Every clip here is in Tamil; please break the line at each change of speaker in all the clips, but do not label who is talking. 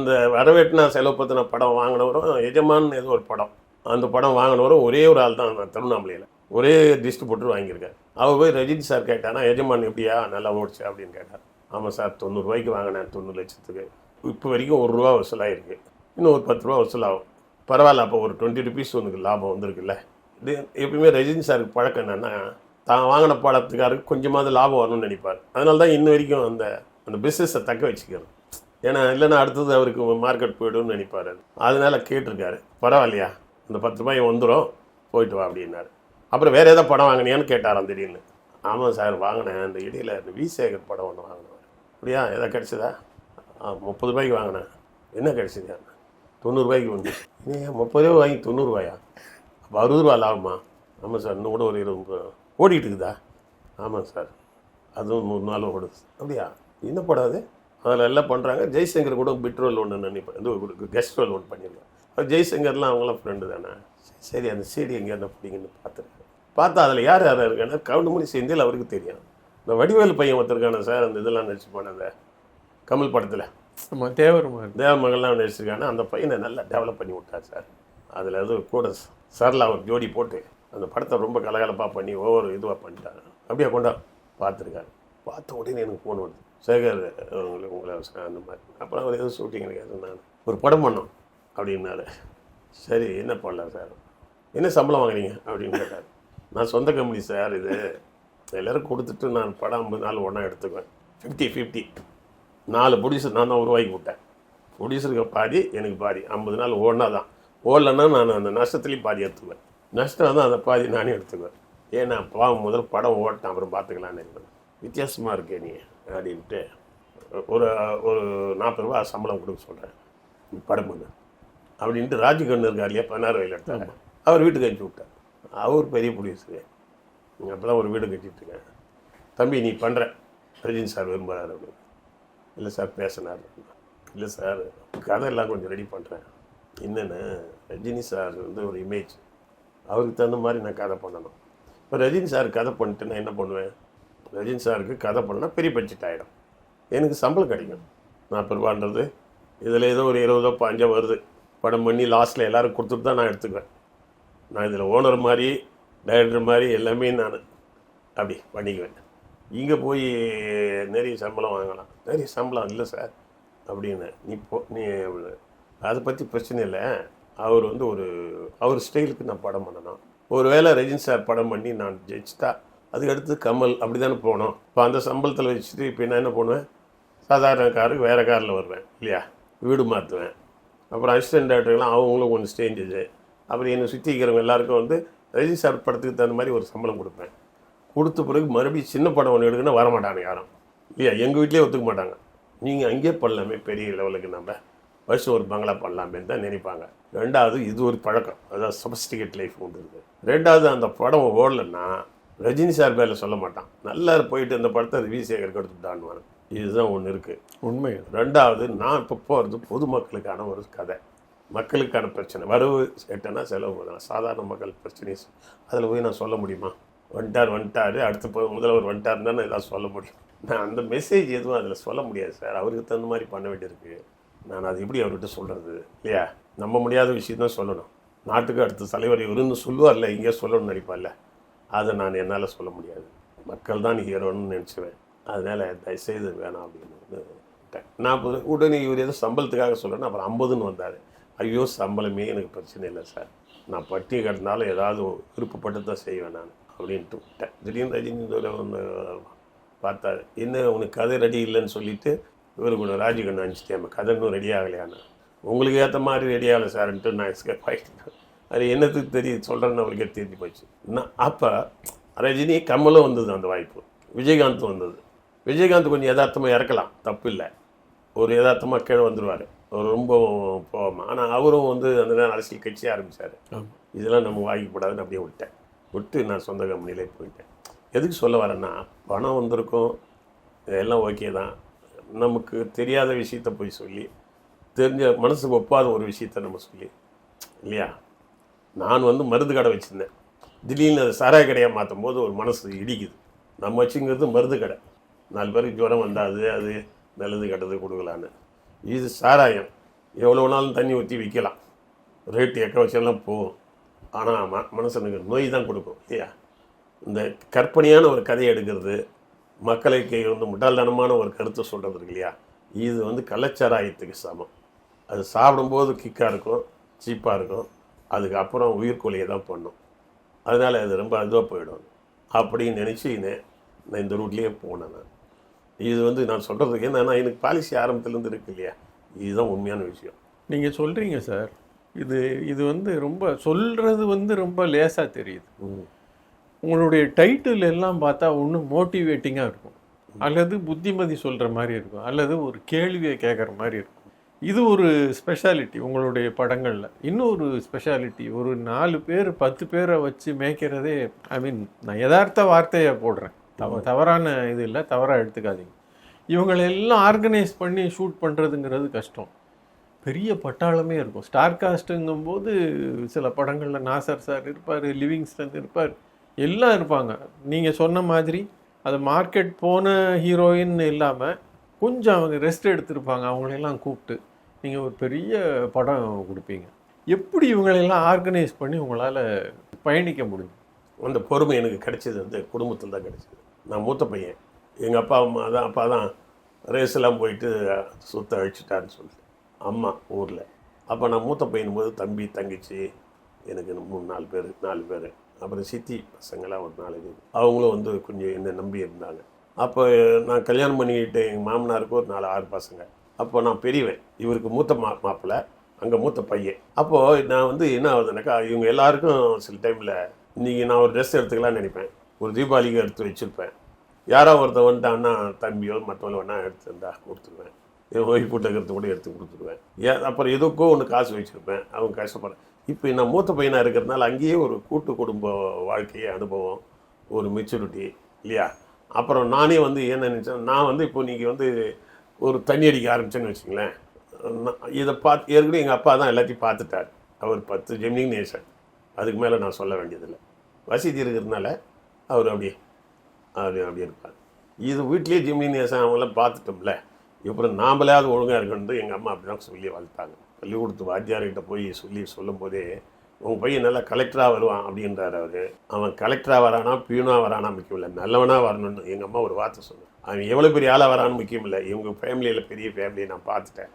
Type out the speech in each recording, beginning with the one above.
இந்த வரவேட்டினா செலவு பற்றின படம் வாங்கினவரும் எஜமான் ஏதோ ஒரு படம். அந்த படம் வாங்கினவரும் ஒரே ஒரு ஆள் தான் திருவண்ணாமலையில். ஒரே டிஸ்ட்ரிபியூட்டர் வாங்கியிருக்காரு. அவர் போய் ரஜினி சார் கேட்டானா எஜமான் எப்படியா? நல்லா ஓடிச்சு? அப்படின்னு கேட்டார். ஆமாம் சார் தொண்ணூறுரூவாய்க்கு வாங்கினேன் தொண்ணூறு லட்சத்துக்கு. இப்போ வரைக்கும் ஒரு ரூபா வசூலாகிருக்கு இன்னும் ஒரு பத்து ரூபா வசூலாகும் பரவாயில்ல அப்போ ஒரு டுவெண்ட்டி ருபீஸ் உனக்கு லாபம் வந்திருக்குல்ல. இது எப்பயுமே ரஜினி சாருக்கு பழக்கம் என்னென்னா தான் வாங்கின படத்துக்காருக்கு கொஞ்சமாவது லாபம் வரணும்னு நினைப்பார். அதனால தான் இன்ன வரைக்கும் அந்த அந்த பிஸ்னஸை தக்க வச்சுக்கிறது. ஏன்னா இல்லைன்னா அடுத்தது அவருக்கு மார்க்கெட் போய்டும்னு நினைப்பார். அதனால் அதனால கேட்டிருக்காரு பரவாயில்லையா? அந்த பத்து ரூபாய் வந்துடும் போயிட்டு வா அப்படின்னாரு. அப்புறம் வேறு ஏதோ படம் வாங்கினியான்னு கேட்டாராம் திடீர்னு. ஆமாம் சார் வாங்கினேன். அந்த இடையில இந்த வி சேகர் படம் ஒன்று வாங்கினேன். அப்படியா? எதாவது கிடச்சதா? ஆ முப்பது ரூபாய்க்கு வாங்கினேன். என்ன கிடச்சிது? தொண்ணூறுபாய்க்கு வந்து. ஏன் முப்பது ரூபா வாங்கி தொண்ணூறுபாயா அப்போ அறுபது ரூபா லாபமா? ஆமாம் சார் இன்னும் கூட ஒரு இருபது முப்பது ஓடிட்டு இருக்குதா? ஆமாம் சார் அதுவும் நூறு நாள் ஓடுது. அப்படியா? என்ன படம் அது? அதில் எல்லாம் பண்ணுறாங்க. ஜெய்சங்கர் கூட பிட் ரோல் ஒன்று நினைப்பேன் இது கெஸ்ட் ரோல் ஒன்று பண்ணியிருக்கேன். அது ஜெய்சங்கர்லாம் அவங்களாம் ஃப்ரெண்டு தானே? சரி அந்த சீடி எங்கே என்ன பிடிங்கன்னு பார்த்துருக்கேன். பார்த்தா அதில் யார் யார் இருக்காங்க? கவுண்டமணி செந்தில் அவருக்கு தெரியும். இந்த வடிவேலு பையன் ஒருத்தருக்கான சார் அந்த இதெல்லாம் நடிச்சு போன அந்த கமல் படத்தில்.
ஆமா தேவர்
தேவமகள்லாம் நடிச்சிருக்காங்க அந்த பையனை நல்லா டெவலப் பண்ணி விட்டார் சார். அதில் அது கூட சரலா ஒரு ஜோடி போட்டு அந்த படத்தை ரொம்ப கலகலப்பாக பண்ணி ஒவ்வொரு இதுவாக பண்ணிட்டாங்க அப்படியே கொண்டா பார்த்துருக்காரு. பார்த்த உடனே எனக்கு ஃபோன் வருது. சேகர் உங்களை உங்களை அந்த மாதிரி. அப்புறம் அவர் எதுவும் ஷூட்டிங் இருக்காது நான் ஒரு படம் பண்ணோம் அப்படின்னாரு. சரி என்ன பண்ணலாம் சார் என்ன சம்பளம் வாங்குறீங்க அப்படின்னு கேட்டார். நான் சொந்த கம்பெனி சார் இது. எல்லாரும் கொடுத்துட்டு நான் படம் ஐம்பது நாள் ஒன்றா எடுத்துக்குவேன். ஃபிஃப்டி ஃபிஃப்டி நாலு ப்ரொடியூசர் நான் தான் உருவாக்கி விட்டேன். ப்ரொடியூசருக்கு பாதி எனக்கு பாதி. ஐம்பது நாள் ஓடனா தான். ஓடலன்னா நான் அந்த நஷ்டத்துலேயும் பாதி எடுத்துக்குவேன். நஷ்டம் தான் அந்த பாதி நானே எடுத்துக்குவேன். ஏன்னா பாவம் முதல் படம் ஓட்டேன் அப்புறம் பார்த்துக்கலான்னு வித்தியாசமாக இருக்கே நீ. அப்படின்ட்டு ஒரு ஒரு நாற்பது ரூபா சம்பளம் கொடுக்க சொல்கிறேன் படம் பண்ணு அப்படின்ட்டு ராஜகண்ணு இருக்கார் இல்லையா? பதினாறு வயலில் எடுத்தாங்க அவர் வீட்டுக்கு அனுப்பிச்சி விட்டார். அவர் பெரிய ப்ரொடியூசரு அப்போ தான் ஒரு வீடு கட்டிட்டு இருக்கேன் தம்பி நீ பண்ணுற ரஜினி சார் விரும்புகிறார் அப்படின்னு. இல்லை சார் பேசினார். இல்லை சார் கதை எல்லாம் கொஞ்சம் ரெடி பண்ணுறேன் என்னென்னு ரஜினி சார் வந்து ஒரு இமேஜ் அவருக்கு தகுந்த மாதிரி நான் கதை பண்ணணும். இப்போ ரஜினி சார் கதை பண்ணிட்டு நான் என்ன பண்ணுவேன்? ரஜினி சாருக்கு கதை பண்ணால் பெரிய பட்ஜெட் ஆகிடும் எனக்கு சம்பளம் கிடைக்கும். நாற்பது ரூபான்றது. இதில் ஏதோ ஒரு இருபதோ பாஞ்சோ வருது. படம் பண்ணி லாஸ்ட்டில் எல்லாரும் கொடுத்துட்டு தான் நான் எடுத்துக்குவேன். நான் இதில் ஓனர் மாதிரி டைரக்டர் மாதிரி எல்லாமே நான். அப்படி பண்ணிக்குவேன். இங்கே போய் நிறைய சம்பளம் வாங்கலாம். நிறைய சம்பளம் இல்லை சார் அப்படின்னு நீ போ நீ அதை பற்றி பிரச்சனை இல்லை. அவர் வந்து ஒரு அவர் ஸ்டைலுக்கு நான் படம் பண்ணணும். ஒருவேளை ரஜினி சார் படம் பண்ணி நான் ஜெயிச்சிட்டா அதுக்கடுத்து கமல் அப்படி தானே போனோம் இப்போ அந்த சம்பளத்தில் வச்சுட்டு இப்போ நான் என்ன பண்ணுவேன்? சாதாரண காருக்கு வேறு காரில் வருவேன் இல்லையா? வீடு மாற்றுவேன் அப்புறம் அசிஸ்டன்ட் டேரக்டர்லாம் அவங்களும் கொஞ்சம் ஸ்டேஞ்சு அப்புறம் என்னை சுற்றி இருக்கிறவங்க எல்லாருக்கும் வந்து ரெஜிஸ்டர் படத்துக்கு தகுந்த மாதிரி ஒரு சம்பளம் கொடுப்பேன். கொடுத்த பிறகு மறுபடியும் சின்ன படம் ஒன்று எடுக்கணும்னா வரமாட்டாங்க யாரும். இல்லையா? எங்கள் வீட்லேயே ஒத்துக்க மாட்டாங்க. நீங்கள் அங்கேயே பண்ணலாமே பெரிய லெவலுக்கு நம்ம. வருஷம் ஒரு பங்களா பண்ணலாமேன்னு தான் நினைப்பாங்க. ரெண்டாவது இது ஒரு பழக்கம். அதாவது சபஸ்டிகேட் லைஃப் கொண்டு இருக்குது ரெண்டாவது அந்த படம் ஓடலைன்னா ரஜினி சார் பேரில் சொல்ல மாட்டான். நல்லா போயிட்டு அந்த படத்தை வி சேகர் கொடுத்துட்டான்னு இதுதான் ஒன்று இருக்குது
உண்மை.
ரெண்டாவது நான் இப்போ போகிறது பொதுமக்களுக்கான ஒரு கதை. மக்களுக்கான பிரச்சனை. வரவு கேட்டேன்னா செலவு பண்ணலாம் சாதாரண மக்கள் பிரச்சனை அதில் போய் நான் சொல்ல முடியுமா? வந்துட்டார் வந்துட்டார். அடுத்த முதல்வர் வந்துட்டார் தான் ஏதாவது சொல்ல முடியும். நான் அந்த மெசேஜ் எதுவும் அதில் சொல்ல முடியாது சார் அவருக்கு தகுந்த மாதிரி பண்ண வேண்டியிருக்கு. நான் அது எப்படி அவர்கிட்ட சொல்கிறது இல்லையா? நம்ப முடியாத விஷயம் தான் சொல்லணும். நாட்டுக்கு அடுத்த தலைவர் இவருன்னு சொல்லுவார்ல இங்கே சொல்லணும்னு நினைப்பார்ல. அதை நான் என்னால் சொல்ல முடியாது. மக்கள் தான் ஹீரோன்னு நினச்சிவேன். அதனால் தயவுசெய்து வேணாம் அப்படின்னு விட்டேன். நான் உடனே இவர் ஏதோ சம்பளத்துக்காக சொல்லணும். அப்புறம் ஐம்பதுன்னு வந்தார். ஐயோ சம்பளமே எனக்கு பிரச்சனை இல்லை சார். நான் பட்டி கிடந்தாலும் ஏதாவது விருப்பப்பட்டு தான் செய்வேன் நான் அப்படின்ட்டு விட்டேன். திடீர்னு ரஜினி ஒன்று பார்த்தாரு. என்ன உனக்கு கதை ரெடி இல்லைன்னு சொல்லிட்டு இவரு கூட ராஜகண்ணு அனுப்பிச்சிட்டேன். கதை இன்னும் ரெடி ஆகலையான்னு. உங்களுக்கு ஏற்ற மாதிரி ரெடி ஆகலை சார்ன்ட்டு நான் எஸ்கேப் ஆகிட்டேன் அது என்னத்துக்கு தெரியும் சொல்கிறேன்னு அவருக்கே தெரிஞ்சு போச்சு. நான் அப்போ ரஜினி கமலும் வந்தது அந்த வாய்ப்பு. விஜயகாந்த் வந்தது. விஜயகாந்த் கொஞ்சம் யதார்த்தமாக இறக்கலாம். தப்பு இல்லை ஒரு யதார்த்தமாக கீழே வந்துடுவார் அவர் ரொம்ப போகாமல் ஆனால் அவரும் வந்து அந்த நேரம் அரசியல் கட்சி ஆரம்பித்தார் இதெல்லாம் நம்ம வாங்கிக்கூடாதுன்னு அப்படியே விட்டேன். விட்டு நான் சொந்த கம்பெனிலே போயிட்டேன். எதுக்கு சொல்ல வரேன்னா பணம் வந்திருக்கும். இதெல்லாம் ஓகே தான். நமக்கு தெரியாத விஷயத்த போய் சொல்லி தெரிஞ்ச மனசுக்கு ஒப்பாத ஒரு விஷயத்த நம்ம சொல்லி இல்லையா? நான் வந்து மருந்து கடை வச்சுருந்தேன். திடீர்னு அது சாராய கடையாக மாற்றும் போது ஒரு மனசு இடிக்குது. நம்ம வச்சுங்கிறது மருந்து கடை. நாலு பேருக்கு ஜுரம் வந்தாது அது நல்லது கெட்டது கொடுக்கலான்னு. இது சாராயம். எவ்வளோ நாளும் தண்ணி ஊற்றி விற்கலாம் ரேட்டு எக்க வச்செல்லாம் போகும். ஆனால் ம மனுஷனுக்கு நோய் தான் கொடுக்கும் இல்லையா? இந்த கற்பனையான ஒரு கதையை எடுக்கிறது மக்களுக்கு வந்து முட்டாள்தனமான ஒரு கருத்தை சொல்கிறது இருக்கு இல்லையா? இது வந்து கள்ளச்சாராயத்துக்கு சமம். அது சாப்பிடும்போது கிக்காக இருக்கும் சீப்பாக இருக்கும். அதுக்கப்புறம் உயிர்கொலையை தான் பண்ணும். அதனால் அது ரொம்ப இதுவாக போயிடும். அப்படின்னு நினச்சி நான் இந்த ரூட்லேயே போனேன் நான். இது வந்து நான் சொல்கிறதுக்கு என்னன்னா எனக்கு பாலிசி ஆரம்பத்துலேருந்து இருக்கு இல்லையா? இதுதான் உண்மையான விஷயம்.
நீங்கள் சொல்கிறீங்க சார் இது இது வந்து ரொம்ப சொல்கிறது வந்து ரொம்ப லேசாக தெரியுது. உங்களுடைய டைட்டில் எல்லாம் பார்த்தா ஒன்று மோட்டிவேட்டிங்காக இருக்கும். அல்லது புத்திமதி சொல்கிற மாதிரி இருக்கும். அல்லது ஒரு கேள்வியை கேட்குற மாதிரி இருக்கும். இது ஒரு ஸ்பெஷாலிட்டி உங்களுடைய படங்களில். இன்னொரு ஸ்பெஷாலிட்டி ஒரு நாலு பேர் பத்து பேரை வச்சு மேய்க்கிறதே ஐ மீன் நான் யதார்த்த வார்த்தையை போடுறேன். தவ தவறான இது இல்லை தவறாக எடுத்துக்காதீங்க. இவங்களை எல்லாம் ஆர்கனைஸ் பண்ணி ஷூட் பண்ணுறதுங்கிறது கஷ்டம். பெரிய பட்டாளமே இருக்கும். ஸ்டார் காஸ்ட்டுங்கும்போது சில படங்களில் நாசர் சார் இருப்பார் லிவிங்ஸ்டன் இருப்பார். எல்லாம் இருப்பாங்க. நீங்கள் சொன்ன மாதிரி அது மார்க்கெட் போன ஹீரோயின் இல்லாமல் கொஞ்சம் அவங்க ரெஸ்ட் எடுத்திருப்பாங்க. அவங்களையெல்லாம் கூப்பிட்டு. நீங்கள் ஒரு பெரிய படம் கொடுப்பீங்க. எப்படி இவங்களெல்லாம் ஆர்கனைஸ் பண்ணி உங்களால் பயணிக்க முடியும்?
அந்த பொறுமை எனக்கு கிடைச்சது வந்து குடும்பத்தில் தான் கிடைச்சது. நான் மூத்த பையன். எங்கள் அப்பா அம்மா தான் அப்பா தான் ரேஸ் எல்லாம் போயிட்டு சுத்த அழிச்சிட்டான்னு சொல்லிட்டு. அம்மா ஊரில். அப்போ நான் மூத்த பையன் போது தம்பி தங்கச்சி எனக்கு மூணு நாலு பேர் நாலு பேர். அப்புறம் சித்தி பசங்களாம் ஒரு நாலு பேர் அவங்களும் வந்து கொஞ்சம் என்னை நம்பி இருந்தாங்க. அப்போ நான் கல்யாணம் பண்ணிக்கிட்டு எங்கள் மாமனாருக்கு ஒரு நாலு ஆறு பசங்க. அப்போ நான் பெரியவன். இவருக்கு மூத்த மா மாப்பிள்ளை அங்கே மூத்த பையன். அப்போது நான் வந்து என்ன ஆகுதுனாக்கா இவங்க எல்லாருக்கும் சில டைமில் இன்றைக்கி நான் ஒரு ட்ரெஸ் எடுத்துக்கலாம்னு நினைப்பேன். ஒரு தீபாவளிக்கு எடுத்து வச்சுருப்பேன். யாரோ ஒருத்தன் வந்துட்டான்னா தம்பியோ மற்றவங்கள வேணா எடுத்துருந்தா கொடுத்துருவேன். என் ஒய்ஃப் இருக்கிறது கூட எடுத்து கொடுத்துருவேன். ஏன் அப்புறம் எதுக்கோ ஒன்று காசு வச்சுருப்பேன். அவங்க கஷ்டப்படுறேன் இப்போ நான் மூத்த பையனாக இருக்கிறதுனால அங்கேயே ஒரு கூட்டு குடும்ப வாழ்க்கையை அனுபவம் ஒரு மெச்சூரிட்டி இல்லையா? அப்புறம் நானே வந்து என்ன நினச்சேன் நான் வந்து இப்போ நீங்கள் வந்து ஒரு தண்ணி அடிக்க ஆரம்பிச்சேன்னு வச்சுங்களேன் நான் இதை பார்த்து ஏற்கனவே எங்கள் அப்பா தான் எல்லாத்தையும் பார்த்துட்டார். அவர் பத்து ஜெமினிங் நேசன் அதுக்கு மேலே நான் சொல்ல வேண்டியதில்லை. வசதி இருக்கிறதுனால அவர் அப்படியே அவர் அப்படியே இருப்பார். இது வீட்லேயே ஜெமினி நேசன் அவங்களாம் பார்த்துட்டோம்ல. அப்புறம் நாமளாவது ஒழுங்காக இருக்கணும் எங்கள் அம்மா அப்படி தான் சொல்லி வளர்த்தாங்க. பள்ளிக்கூடத்து வாத்தியார்கிட்ட போய் சொல்லி சொல்லும்போதே உங்கள் பையன் நல்லா கலெக்டராக வருவான் அப்படின்றார் அவர். அவன் கலெக்டராக வரானா பியூனாக வரானா முக்கியம் இல்லை நல்லவனாக வரணும்னு எங்கள் அம்மா ஒரு வார்த்தை சொன்னார் அவன் எவ்வளோ பெரிய ஆளாக வரான்னு முக்கியம் இல்லை. இவங்க ஃபேமிலியில் பெரிய ஃபேமிலியை நான் பார்த்துட்டேன்.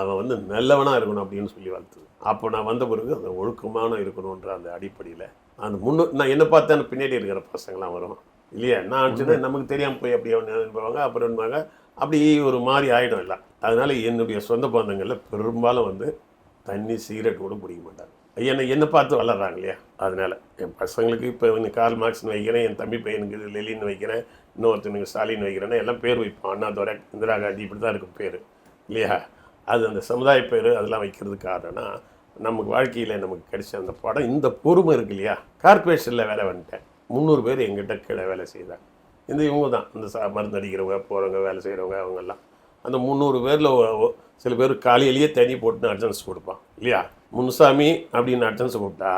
அவன் வந்து நல்லவனாக இருக்கணும் அப்படின்னு சொல்லி வளர்த்து அப்போ நான் வந்த பிறகு அந்த ஒழுக்கமான இருக்கணுன்ற அந்த அடிப்படையில் அந்த முன்னு நான் என்ன பார்த்தேன் பின்னாடி இருக்கிற பசங்களாம் வரும் இல்லையா? நான் நினச்சது நமக்கு தெரியாமல் போய் அப்படி அவன் அப்புறம் என்பாங்க அப்படி ஒரு மாதிரி ஆகிடும் எல்லாம். அதனால் என்னுடைய சொந்த பந்தங்களில் பெரும்பாலும் வந்து தண்ணி சிகரெட் கூட பிடிக்க மாட்டாங்க. என்னை என்னை பார்த்து வளர்றாங்க இல்லையா அதனால என் பசங்களுக்கு இப்போ இவங்க கார்ல் மார்க்ஸ்னு வைக்கிறேன் என் தம்பி பையனுக்கு லெலின்னு வைக்கிறேன் இன்னொருத்தனுக்கு ஸ்டாலின் வைக்கிறேன்னா எல்லாம் பேர் வைப்போம். அண்ணாதுரை இந்திரா காந்தி இப்படி தான் இருக்கும் பேர் இல்லையா? அது அந்த சமுதாய பேர் அதெல்லாம் வைக்கிறதுக்கு காரணம்னா நமக்கு வாழ்க்கையில் நமக்கு கிடைச்ச அந்த படம் இந்த பொறுமை இருக்கு இல்லையா? கார்பரேஷனில் வேலை வந்துட்டேன். முந்நூறு பேர் எங்கிட்ட கீழே வேலை செய்தாங்க. இந்த இவங்க தான். இந்த சா மருந்து அடிக்கிறவங்க போகிறவங்க வேலை செய்கிறவங்க அவங்கெல்லாம். அந்த முந்நூறு பேரில் சில பேர் காலையிலேயே தண்ணி போட்டுன்னு அட்டன்ஸ் கொடுப்பான் இல்லையா? முன்சாமி அப்படின்னு அட்டன்ஸ் கூப்பிட்டா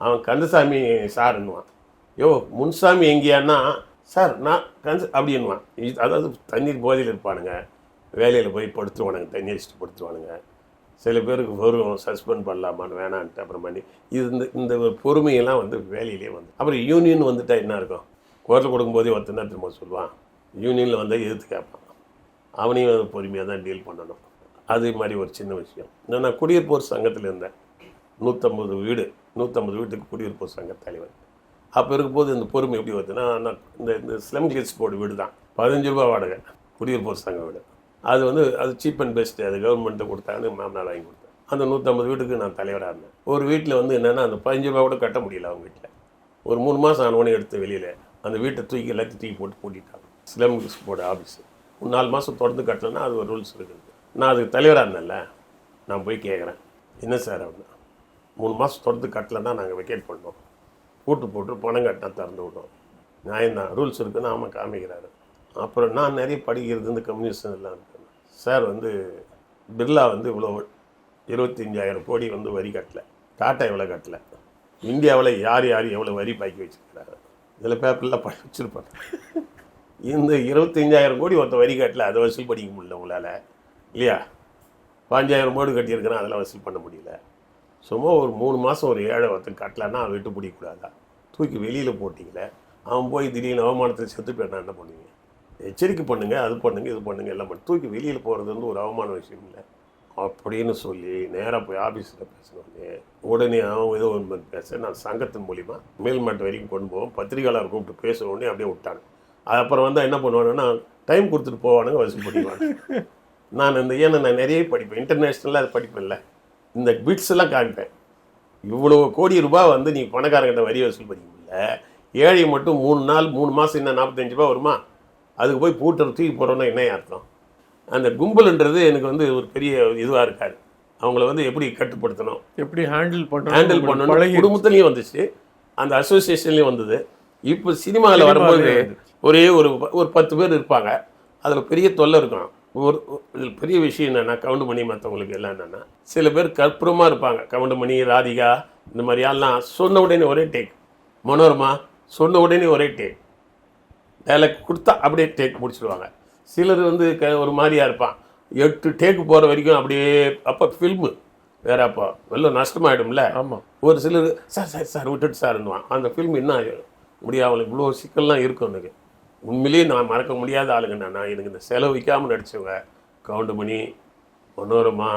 அவன் கந்தசாமி சாருன்னுவான் யோ முன்சாமி எங்கேயான்னா சார் நான் கந்த அப்படின்வான் அதாவது தண்ணீர் போதையில் இருப்பானுங்க. வேலையில் போய் படுத்துருவானுங்க தண்ணி அடிச்சுட்டு படுத்துவானுங்க சில பேருக்கு வரும் சஸ்பெண்ட் பண்ணலாமான்னு வேணான்ட்டு அப்புறம் பண்ணி இது இந்த இந்த ஒரு பொறுமையெல்லாம் வந்து வேலையிலே வந்து அப்புறம் யூனியன் வந்துட்டா என்ன இருக்கும்? குரல் கொடுக்கும்போதே ஒருத்தன் தான் திரும்ப சொல்லுவான்? யூனியனில் வந்தால் எதிர்த்து கேட்பான் அவனையும் பொறுமையாக தான் டீல் பண்ணணும். அதே மாதிரி ஒரு சின்ன விஷயம். நான் நான் குடியிருப்போர் சங்கத்தில் இருந்தேன். நூற்றம்பது வீடு நூற்றம்பது வீட்டுக்கு குடியிருப்போர் சங்க தலைவர். அப்போ இருக்கும்போது இந்த பொறுமை எப்படி வருதுன்னா நான் இந்த இந்த ஸ்லம் கிட்ஸ் போர்டு வீடு தான் பதினஞ்சு ரூபா வாடகை குடியிருப்போர் சங்க வீடு. அது வந்து அது சீப் அண்ட் பெஸ்ட்டு அது கவர்மெண்ட்டை கொடுத்தாங்கன்னு மாமனார் வாங்கி கொடுத்தேன். அந்த நூற்றம்பது வீட்டுக்கு நான் தலைவராக இருந்தேன். ஒரு வீட்டில் வந்து என்னென்னா அந்த பதினஞ்சு ரூபா கூட கட்ட முடியல அவங்க வீட்டில் ஒரு மூணு மாதம் ஆனவனே எடுத்து வெளியில் அந்த வீட்டை தூக்கி எல்லாத்தையும் தூக்கி போட்டு பூட்டிட்டாங்க. ஸ்லம் கிட்ஸ் போர்டு ஆஃபீஸு ஒரு நாலு மாதம் தொடர்ந்து கட்டலைன்னா அது ஒரு ரூல்ஸ் இருக்குது. நான் அதுக்கு தலைவராக இருந்தேன்ல நான் போய் கேட்குறேன் என்ன சார் அப்படின்னா மூணு மாதம் தொடர்ந்து தான் நாங்கள் வெக்கேட் பண்ணோம் கூட்டு போட்டு பணம் கட்டினா திறந்து விட்டோம். நியாயம்தான் ரூல்ஸ் இருக்குன்னு ஆமாம் காமிக்கிறாரு. அப்புறம் நான் நிறைய படிக்கிறது இந்த கம்யூனிஸ்ட் எல்லாம் இருக்கேன் சார் வந்து பிர்லா வந்து இவ்வளோ இருபத்தஞ்சாயிரம் கோடி வந்து வரி கட்டலை. டாட்டா எவ்வளோ கட்டலை? இந்தியாவில் யார் யார் எவ்வளோ வரி பாக்கி வச்சுருக்கிறாங்க இதில் பேப்பரில் படி வச்சுருப்பாங்க. இந்த இருபத்தஞ்சாயிரம் கோடி ஒருத்த வரி கட்டல அதை வசூல் படிக்க முடியல உங்களால். இல்லையா? பாஞ்சாயிரம் மோடு கட்டியிருக்கிறேன் அதெல்லாம் வசூல் பண்ண முடியல. சும்மா ஒரு மூணு மாதம் ஒரு ஏழை ஒருத்தன் கட்டலன்னா அவன் விட்டு பிடிக்கக்கூடாதா தூக்கி வெளியில் போட்டிங்களே அவன் போய் திடீர்னு அவமானத்தில் செத்து போயிட்டான் என்ன பண்ணுவீங்க? எச்சரிக்கை பண்ணுங்கள் அது பண்ணுங்கள் இது பண்ணுங்கள் எல்லாம் பண்ணி. தூக்கி வெளியில் போகிறது வந்து ஒரு அவமான விஷயம் இல்லை. அப்படின்னு சொல்லி நேராக போய் ஆஃபீஸில் பேசினோடனே உடனே அவன் ஏதோ ஒன்று பேச நான் சங்கத்தின் மூலிமா மேல்மாட்டு வரைக்கும் கொண்டு போவோம். பத்திரிகையாளர் கூப்பிட்டு பேச உடனே அப்படியே விட்டாங்க. அது அப்புறம் வந்தால் என்ன பண்ணுவானுன்னா டைம் கொடுத்துட்டு போவானுங்க வசூல் பண்ணிடுவாங்க நான் இந்த ஏன்னா நான் நிறைய படிப்பேன். இன்டர்நேஷ்னலாக அது படிப்பேன்ல. இந்த பிட்ஸ் எல்லாம் காமிப்பேன். இவ்வளோ கோடி ரூபாய் வந்து நீ பணக்காரங்கிட்ட வரி வசூல் பண்ணிக்க முடியல ஏழை மட்டும் மூணு நாள் மூணு மாதம் என்ன நாற்பத்தஞ்சு ரூபா வருமா? அதுக்கு போய் பூட்டர் தூக்கி போகிறோன்னா என்ன அர்த்தம்? அந்த கும்பல்ன்றது எனக்கு வந்து ஒரு பெரிய இதுவாக இருக்காது. அவங்கள வந்து எப்படி கட்டுப்படுத்தணும்?
எப்படி ஹேண்டில் பண்ணணும்?
ஹேண்டில் பண்ணணும். குடும்பத்துலேயும் வந்துச்சு. அந்த அசோசியேஷன்லேயும் வந்தது. இப்போ சினிமாவில் வரும்போது ஒரே ஒரு ஒரு பத்து பேர் இருப்பாங்க. அதில் பெரிய தொல்லை இருக்கும். ஒரு இதில் பெரிய விஷயம் என்னென்னா கவுண்டமணி மற்றவங்களுக்கு எல்லாம் என்னென்னா சில பேர் கற்பூரமாக இருப்பாங்க. கவுண்டமணி ராதிகா இந்த மாதிரி ஆள்லாம் சொன்ன உடனே ஒரே டேக். மனோரமா சொன்ன உடனே ஒரே டேக். டைலாக் கொடுத்தா அப்படியே டேக் முடிச்சிடுவாங்க சிலர் வந்து க ஒரு மாதிரியா இருப்பான். எட்டு டேக்கு போகிற வரைக்கும் அப்படியே அப்போ ஃபில்மு. வேற அப்போ வெளில நஷ்டமாயிடும்ல.
ஆமா.
ஒரு சிலர் சார் சார் சார் விட்டுட்டு சார்ன்னுவான். அந்த ஃபில்ம் என்ன முடியாது அவளுக்கு இவ்வளோ சிக்கல்லாம் இருக்கும் எனக்கு உண்மையிலேயே நான் மறக்க முடியாத ஆளுங்க நான். எனக்கு இந்த செலவு வைக்காமல் நடித்தவங்க கவுண்டமணி மனோரமா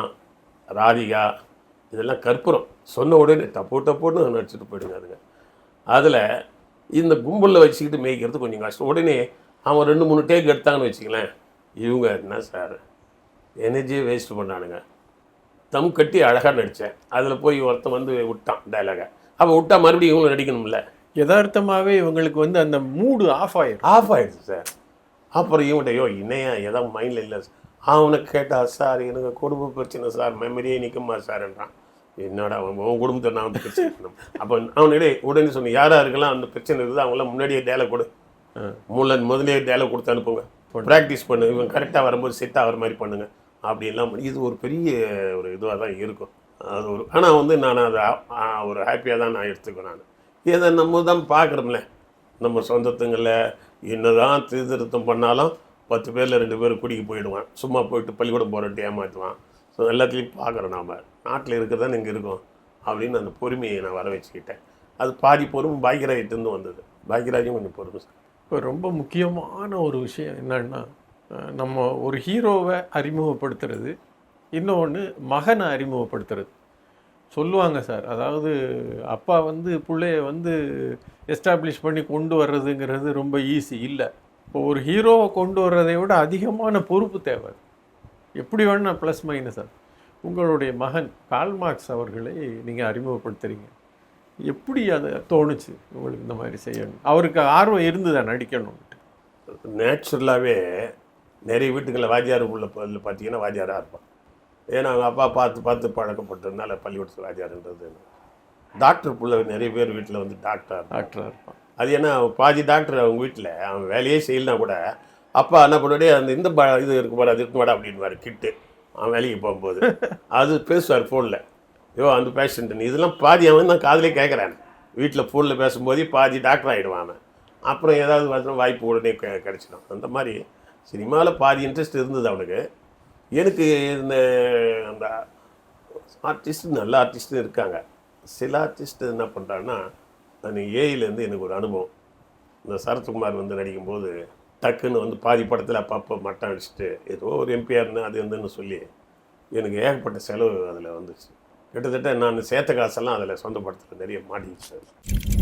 ராதிகா இதெல்லாம் கற்பூரம். சொன்ன உடனே தப்பு தப்புன்னு நடிச்சுட்டு போயிடுங்க அதுங்க. அதில் இந்த கும்பலில் வச்சுக்கிட்டு மேய்க்கிறது கொஞ்சம் கஷ்டம். உடனே அவன் ரெண்டு மூணு டேக் எடுத்தாங்கன்னு வச்சுக்கலேன் இவங்க என்ன சார்? எனர்ஜியை வேஸ்ட் பண்ணானுங்க. தம் கட்டி அழகாக நடித்தேன் அதில் போய் ஒருத்தன் வந்து விட்டான் டைலாகை அப்போ விட்டா மறுபடியும் இவங்களும் நடிக்கணும்ல?
யதார்த்தமாவே இவங்களுக்கு வந்து அந்த மூடு ஆஃப் ஆயிரும்.
ஆஃப் ஆயிடுச்சு சார். அப்புறம் இவன்கிட்ட ஐயோ இணையா? ஏதோ மைண்டில் இல்லை அவனை கேட்டா சார் எனக்கு குடும்ப பிரச்சனை சார். மெமரியே நிற்குமா சார்ன்றான். என்னடா அவன் உன் குடும்பத்தை நான் வந்து பிரச்சனை பண்ணணும். அப்போ அவனிடையே உடனே சொன்னேன் யார் யாருக்கெல்லாம் அந்த பிரச்சனை இருக்குது. அவங்களாம் முன்னாடியே டேலாக் கொடு. முள்ள முதலே டேலாக் கொடுத்து அனுப்புங்க. ப்ராக்டிஸ் பண்ணு. இவன் கரெக்டாக வரும்போது செட் ஆகிற மாதிரி பண்ணுங்க. அப்படின்லாம் பண்ணி இது ஒரு பெரிய ஒரு இதுவாக தான் இருக்கும். அது ஒரு ஆனால் வந்து நான் அதை ஒரு ஹாப்பியாக தான் நான் எடுத்துக்குவேன் நான். இதை நம்ம தான் பார்க்குறோம்ல. நம்ம சொந்தத்துங்களில் என்னதான் சீர்திருத்தம் பண்ணாலும் பத்து பேரில் ரெண்டு பேர் குடிக்கு போயிடுவான். சும்மா போயிட்டு பள்ளிக்கூடம் போகிறட்டு ஏமாற்றுவான் ஸோ எல்லாத்துலேயும் பார்க்குறோம் நாம். நாட்டில் இருக்கிறதான் இங்கே இருக்கோம் அப்படின்னு அந்த பொறுமையை நான் வர வச்சுக்கிட்டேன் அது பாதி பொறுமை பாக்யராஜ்கிட்டேருந்து வந்தது. பாக்யராஜும் கொஞ்சம் பொறுமை சார்.
இப்போ ரொம்ப முக்கியமான ஒரு விஷயம் என்னன்னா நம்ம ஒரு ஹீரோவை அறிமுகப்படுத்துறது இன்னொன்று மகனை அறிமுகப்படுத்துறது. சொல்லுவாங்க சார். அதாவது அப்பா வந்து பிள்ளைய வந்து எஸ்டாப்ளிஷ் பண்ணி கொண்டு வர்றதுங்கிறது ரொம்ப ஈஸி இல்லை. இப்போ ஒரு ஹீரோவை கொண்டு வர்றதை விட அதிகமான பொறுப்பு தேவை எப்படி வேணா ப்ளஸ் மைனஸ் சார் உங்களுடைய மகன் கால்மார்க்ஸ் அவர்களை நீங்கள் அறிமுகப்படுத்துகிறீங்க எப்படி அதை தோணுச்சு உங்களுக்கு இந்த மாதிரி செய்யணும்? அவருக்கு ஆர்வம் இருந்ததா நடிக்கணும்ட்டு
நேச்சுரலாகவே நிறைய வீட்டுகளில் வாத்தியார் உள்ள பார்த்தீங்கன்னா வாத்தியாராக இருப்பான் ஏன்னா அவங்க அப்பா பார்த்து பார்த்து பழக்கப்பட்டதுனால பள்ளிக்கூடத்தில் வாத்தியார்ன்றது டாக்டர் புள்ள நிறைய பேர் வீட்டில் வந்து டாக்டர்
டாக்டராக இருப்பான்
அது அவன் பாதி டாக்டர் அவங்க வீட்டில் அவன் வேலையே செய்யலனா கூட அப்பா என்ன பண்ணுவாடே அந்த இந்த ப இது இருக்கு பாரு அது இருக்கு மாடா அப்படின்வாரு கிட்டு. அவன் வேலைக்கு போகும்போது. அது பேசுவார் ஃபோனில் ஐயோ அந்த பேஷண்ட் இதெல்லாம் பாதி அவன் தான் காதுலயே கேட்குறான். வீட்டில் ஃபோனில் பேசும்போதே பாதி டாக்டர் ஆகிடுவான் அவன். அப்புறம் ஏதாவது வாய்ப்பு உடனே கிடச்சிடும். அந்த மாதிரி சினிமாவில் பாதி இன்ட்ரெஸ்ட் இருந்தது அவனுக்கு. எனக்கு இந்த அந்த ஆர்டிஸ்ட் நல்ல ஆர்டிஸ்ட்டும் இருக்காங்க. சில ஆர்டிஸ்ட் என்ன பண்ணுறாங்கன்னா நான் ஏயிலேருந்து எனக்கு ஒரு அனுபவம். இந்த சரத்குமார் வந்து நடிக்கும்போது டக்குன்னு வந்து பாதி படத்தில் அப்பப்போ மட்டம் அடிச்சுட்டு ஏதோ ஒரு எம்பிஆர்னு அது வந்துன்னு சொல்லி எனக்கு ஏகப்பட்ட செலவு அதில் வந்துச்சு. கிட்டத்தட்ட நான் சேர்த்த காசெல்லாம் அதில் சொந்த படத்தில் நிறைய மாட்டிக்கிட்டேன்